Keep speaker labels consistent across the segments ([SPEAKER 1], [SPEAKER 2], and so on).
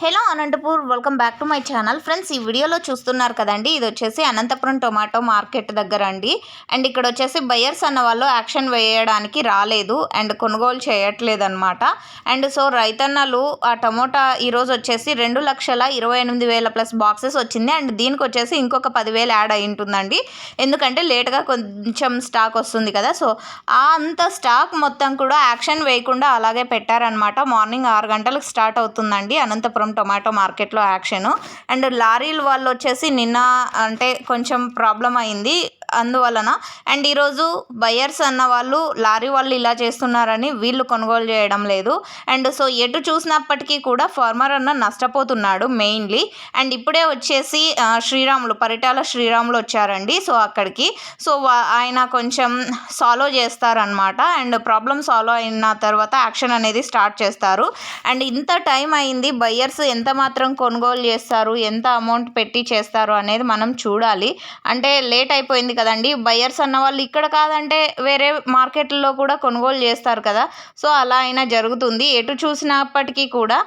[SPEAKER 1] Hello Anantapur welcome back to my channel friends ఈ వీడియోలో చూస్తున్నారు కదండి ఇది వచ్చేసి అనంతపురం టొమాటో మార్కెట్ దగ్గర అండి. అండ్ ఇక్కడ వచ్చేసి బయర్స్ అన్న వాళ్ళు యాక్షన్ వేయడానికి రాలేదు అండ్ కొనుగోలు చేయట్లేదు అనమాట అండ్ సో రైతన్నలు ఆ టమోటా ఈరోజు వచ్చేసి రెండు లక్షల ఇరవై ఎనిమిది వేల ప్లస్ బాక్సెస్ వచ్చింది. అండ్ దీనికి వచ్చేసి ఇంకొక పదివేలు యాడ్ అయి ఉంటుందండి. ఎందుకంటే లేట్గా కొంచెం స్టాక్ వస్తుంది కదా. సో ఆ అంత స్టాక్ మొత్తం కూడా యాక్షన్ వేయకుండా అలాగే పెట్టారనమాట మార్నింగ్ ఆరు గంటలకు స్టార్ట్ అవుతుందండి అనంతపురం టొమాటో మార్కెట్లో యాక్షన్. అండ్ లారీలు వాళ్ళు వచ్చేసి నిన్న అంటే కొంచెం ప్రాబ్లం అయింది. అందువలన అండ్ ఈరోజు బయర్స్ అన్న వాళ్ళు లారీ వాళ్ళు ఇలా చేస్తున్నారని వీళ్ళు కొనుగోలు చేయడం లేదు. అండ్ సో ఎటు చూసినప్పటికీ కూడా ఫార్మర్ అన్న నష్టపోతున్నాడు మెయిన్లీ. అండ్ ఇప్పుడే వచ్చేసి శ్రీరాములు పరిటాల శ్రీరాములు వచ్చారండి. సో అక్కడికి. సో ఆయన కొంచెం సాల్వ్ చేస్తారనమాట అండ్ ప్రాబ్లమ్ సాల్వ్ అయిన తర్వాత యాక్షన్ అనేది స్టార్ట్ చేస్తారు. అండ్ ఇంత టైం అయింది బయ్యర్స్ ఎంత మాత్రం కొనుగోలు చేస్తారు ఎంత అమౌంట్ పెట్టి చేస్తారు అనేది మనం చూడాలి. అంటే లేట్ అయిపోయింది కదా కదండి. బయర్స్ అన్న వాళ్ళు ఇక్కడ కాదంటే వేరే మార్కెట్లో కూడా కొనుగోలు చేస్తారు కదా. సో అలా అయినా జరుగుతుంది. ఎటు చూసినప్పటికీ కూడా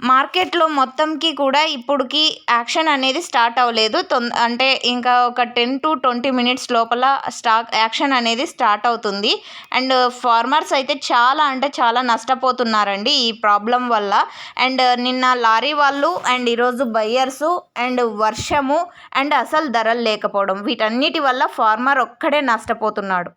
[SPEAKER 1] మార్కెట్లో మొత్తంకి కూడా ఇప్పుడుకి యాక్షన్ అనేది స్టార్ట్ అవ్వలేదు. తొంద అంటే ఇంకా ఒక టెన్ టు ట్వంటీ మినిట్స్ లోపల స్టాక్ యాక్షన్ అనేది స్టార్ట్ అవుతుంది. అండ్ ఫార్మర్స్ అయితే చాలా అంటే చాలా నష్టపోతున్నారండి ఈ ప్రాబ్లం వల్ల. అండ్ నిన్న లారీ వాళ్ళు అండ్ ఈరోజు బయ్యర్సు అండ్ వర్షము అండ్ అసలు ధరలు లేకపోవడం వీటన్నిటి వల్ల ఫార్మర్ ఒక్కడే నష్టపోతున్నాడు.